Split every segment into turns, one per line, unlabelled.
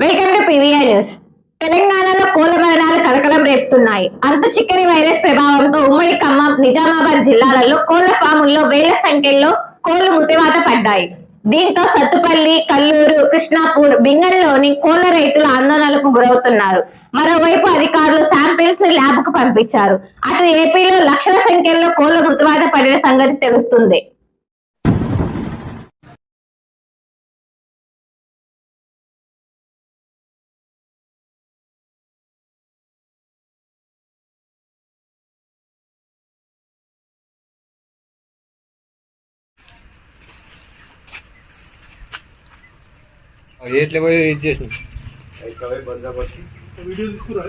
Welcome to PVI news. తెలంగాణలో కోళ్ళ మరణాలు కలకలం రేపుతున్నాయి. అంత చిక్కని వైరస్ ప్రభావంతో ఉమ్మడి ఖమ్మం నిజామాబాద్ జిల్లాలలో కోళ్ళ ఫాముల్లో వేల సంఖ్యలో కోళ్ళు మృతివాత పడ్డాయి. దీంతో సత్తుపల్లి కల్లూరు కృష్ణాపూర్ బింగల్లోని కోళ్ళ రైతులు ఆందోళనలకు గురవుతున్నారు. మరోవైపు అధికారులు శాంపిల్స్ని ల్యాబ్కు పంపించారు. అటు ఏపీలో లక్షల సంఖ్యలో కోళ్ళు మృతివాత పడిన సంగతి తెలుస్తుంది.
ఎట్లా పోయి ఇది చేసినాం
వీడియో తీసుకురా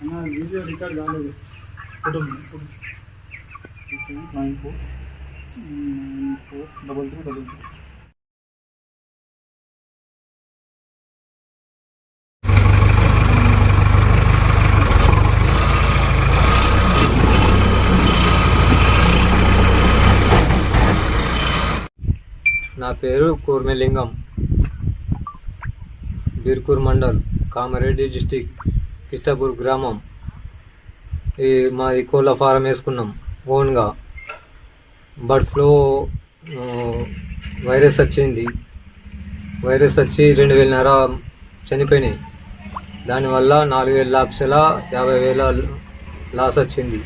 అన్న వీడియో రికార్డ్ కాలేదు photo photo double three double three
నా పేరు కూర్మెలింగం. బీర్కూర్ మండల్ కామారెడ్డి డిస్టిక్ కిష్టాపూర్ గ్రామం. ఈ మాది కోళ్ళ ఫారం వేసుకున్నాం ఓన్గా. బర్డ్ ఫ్లూ వైరస్ వచ్చింది. వైరస్ వచ్చి రెండు వేలన్నర చనిపోయినాయి. దానివల్ల నాలుగు వేల లక్షల యాభై వేల లాస్ వచ్చింది.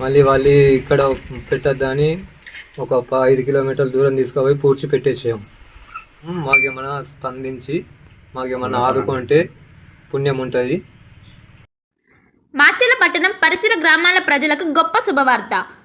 మళ్ళీ వాళ్ళు ఇక్కడ పెట్టద్దని ఒక ప- ఐదు కిలోమీటర్ల దూరం తీసుకుపోయి పూడ్చి పెట్టేసాం. మాకేమైనా స్పందించి మాకేమైనా ఆదుకుంటే పుణ్యం ఉంటుంది.
మాచెల్ల పట్టణం పరిసర గ్రామాల ప్రజలకు గొప్ప శుభవార్త.